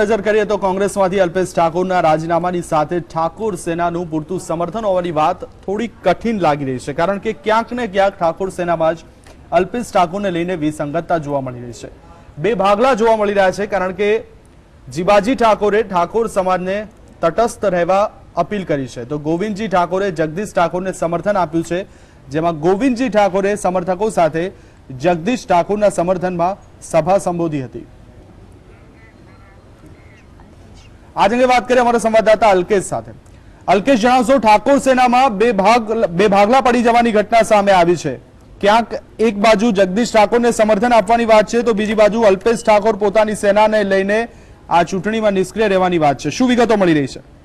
નજર કરીએ તો કોંગ્રેસમાંથી અલ્પેશ ઠાકોરના રાજીનામાની સાથે ઠાકોર સેનાનું પૂરતું સમર્થન હોવાની વાત થોડી કઠિન લાગી રહી છે, કારણ કે ક્યાંક ને ક્યાંક ઠાકોર સેનામાં જ અલ્પેશ ઠાકોરને લઈને વિસંગતતા જોવા મળી રહી છે. બે ભાગલા જોવા મળી રહ્યા છે, કારણ કે જીબાજી ઠાકોરે ઠાકોર સમાજને તટસ્થ રહેવા અપીલ કરી છે. તો ગોવિંદજી ઠાકોરે જગદીશ ઠાકોરને સમર્થન આપ્યું છે, જેમાં ગોવિંદજી ઠાકોરે સમર્થકો સાથે જગદીશ ઠાકોરના સમર્થનમાં સભા સંબોધી હતી. આજ અંગે વાત કરીએ અમારા સંવાદદાતા અલ્કેશ સાથે. અલ્કેશ, જણાવશો, ઠાકોર સેનામાં બે ભાગ, બે ભાગલા પડી જવાની ઘટના સામે આવી છે. ક્યાંક એક બાજુ જગદીશ ઠાકોરને સમર્થન આપવાની વાત છે, તો બીજી બાજુ અલ્પેશ ઠાકોર પોતાની સેનાને લઈને આ ચૂંટણીમાં નિષ્ક્રિય રહેવાની વાત છે. શું વિગતો મળી રહી છે?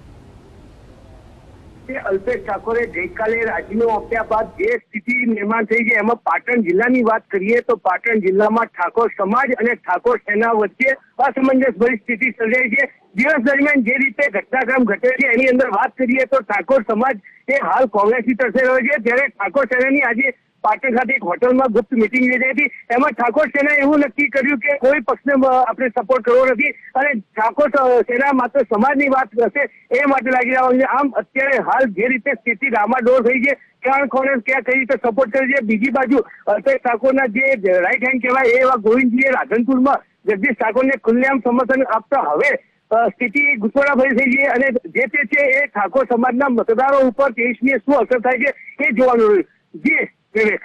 કે અલ્પેશ ઠાકોરે ગઈકાલે રાજીનામું આપ્યા બાદ જે સ્થિતિ નિર્માણ થઈ છે એમાં પાટણ જિલ્લાની વાત કરીએ તો પાટણ જિલ્લામાં ઠાકોર સમાજ અને ઠાકોર સેના વચ્ચે અસમંજસ ભરી સ્થિતિ સર્જાઈ છે. દિવસ દરમિયાન જે રીતે ઘટનાક્રમ ઘટે છે, એની અંદર વાત કરીએ તો ઠાકોર સમાજ એ હાલ કોંગ્રેસની તરસે રહ્યો છે. ત્યારે ઠાકોર સેનાની આજે પાટણ ખાતે એક હોટલમાં ગુપ્ત મિટિંગ યોજાઈ હતી. એમાં ઠાકોર સેનાએ એવું નક્કી કર્યું કે કોઈ પક્ષને આપણે સપોર્ટ કરવો નથી. અને ઠાકોર સેના માત્ર સમાજની વાત કરશે એ માટે લાગી રહ્યા છે. આમ અત્યારે હાલ જે રીતે સ્થિતિ ડામાડોળ થઈ છે, ક્યાં કોને ક્યાં કઈ રીતે સપોર્ટ કરે છે, બીજી બાજુ અલ્પેશ ઠાકોરના જે રાઈટ હેન્ડ કહેવાય એવા ગોવિંદજીએ રાધનપુરમાં જગદીશ ઠાકોરને ખુલ્લેઆમ સમર્થન આપતા હવે સ્થિતિ ભરી થઈ છે અને જે તે છે એ ઠાકોર સમાજના મતદારો ઉપર દેશની શું અસર થાય છે એ જોવાનું રહ્યું. જી વિવેક.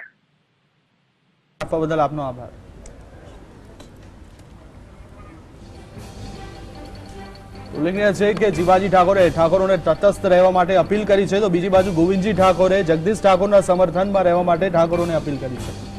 આપવા બદલ આપનો આભાર. ઉલ્લેખનીય છે કે જીવાજી ઠાકોરે ઠાકોરોને તટસ્થ રહેવા માટે અપીલ કરી છે, તો બીજી બાજુ ગોવિંદજી ઠાકોરે જગદીશ ઠાકોરના સમર્થનમાં રહેવા માટે ઠાકોરોને અપીલ કરી છે.